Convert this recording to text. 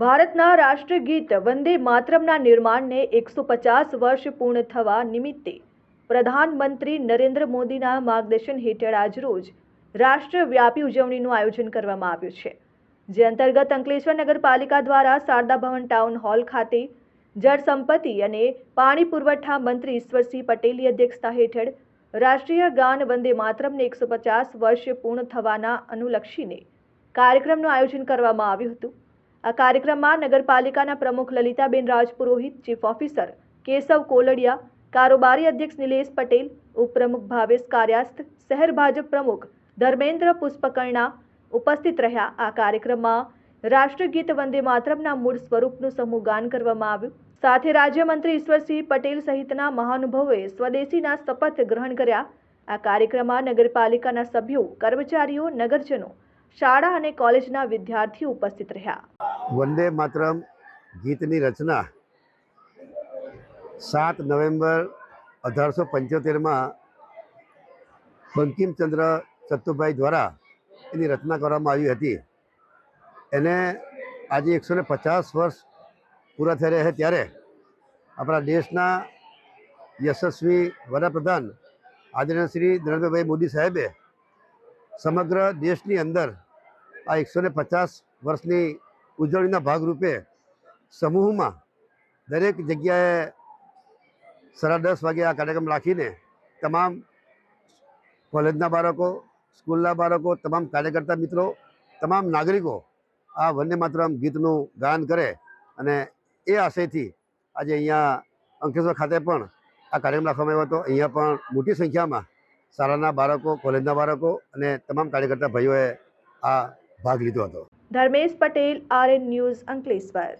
ભારતના રાષ્ટ્રગીત વંદે માતરમના નિર્માણને એકસો પચાસ વર્ષ પૂર્ણ થવા નિમિત્તે પ્રધાનમંત્રી નરેન્દ્ર મોદીના માર્ગદર્શન હેઠળ આજરોજ રાષ્ટ્રવ્યાપી ઉજવણીનું આયોજન કરવામાં આવ્યું છે, જે અંતર્ગત અંકલેશ્વર નગરપાલિકા દ્વારા શારદા ભવન ટાઉન હોલ ખાતે જળ સંપત્તિ અને પાણી પુરવઠા મંત્રી ઈશ્વરસિંહ પટેલની અધ્યક્ષતા હેઠળ રાષ્ટ્રીય ગાન વંદે માતરમને એકસો પચાસ વર્ષ પૂર્ણ થવાના અનુલક્ષીને કાર્યક્રમનું આયોજન કરવામાં આવ્યું હતું. આ કાર્યક્રમમાં નગરપાલિકાના પ્રમુખ લલિતાબેન રાજપુરોહિત, ચીફ ઓફિસર કેશવ કોલડિયા, કારોબારી અધ્યક્ષ નિલેશ પટેલ, ઉપપ્રમુખ ભાવેશ કાર્યાસ્ત શહેર ભાજપ પ્રમુખ ધર્મેન્દ્ર પુષ્પકર્ણા ઉપસ્થિત રહ્યા. આ કાર્યક્રમમાં રાષ્ટ્રગીત વંદે માતરમના મૂળ સ્વરૂપનું સમૂહ ગાન કરવામાં આવ્યું. સાથે રાજ્યમંત્રી ઈશ્વરસિંહ પટેલ સહિતના મહાનુભાવોએ સ્વદેશીના શપથ ગ્રહણ કર્યા. આ કાર્યક્રમમાં નગરપાલિકાના સભ્યો, કર્મચારીઓ, નગરજનો શાળા અને કોલેજના વિદ્યાર્થીઓ ઉપસ્થિત રહ્યા. વંદે માતરમ ગીતની રચના સાત નવેમ્બર અઢારસો પંચોતેરમાં બંકિમચંદ્ર ચત્તુભાઈ દ્વારા એની રચના કરવામાં આવી હતી. એને આજે એકસો ને પચાસ વર્ષ પૂરા થઈ રહ્યા છે ત્યારે આપણા દેશના યશસ્વી વડાપ્રધાન આદરણીય શ્રી નરેન્દ્રભાઈ મોદી સાહેબે સમગ્ર દેશની અંદર આ એકસો ને પચાસ વર્ષની ઉજવણીના ભાગરૂપે સમૂહમાં દરેક જગ્યાએ સાડા દસ વાગે આ કાર્યક્રમ રાખીને તમામ કોલેજના બાળકો, સ્કૂલના બાળકો, તમામ કાર્યકર્તા મિત્રો, તમામ નાગરિકો આ વંદે માતરમ ગીતનું ગાન કરે અને એ આશયથી આજે અહીંયા અંકેશ્વર ખાતે પણ આ કાર્યક્રમ રાખવામાં આવ્યો હતો. અહીંયા પણ મોટી સંખ્યામાં શાળાના બાળકો, કોલેજના બાળકો અને તમામ કાર્યકર્તા ભાઈઓએ આ ભાગ લીધો હતો. Dharmesh Patel R N news Ankleshwar.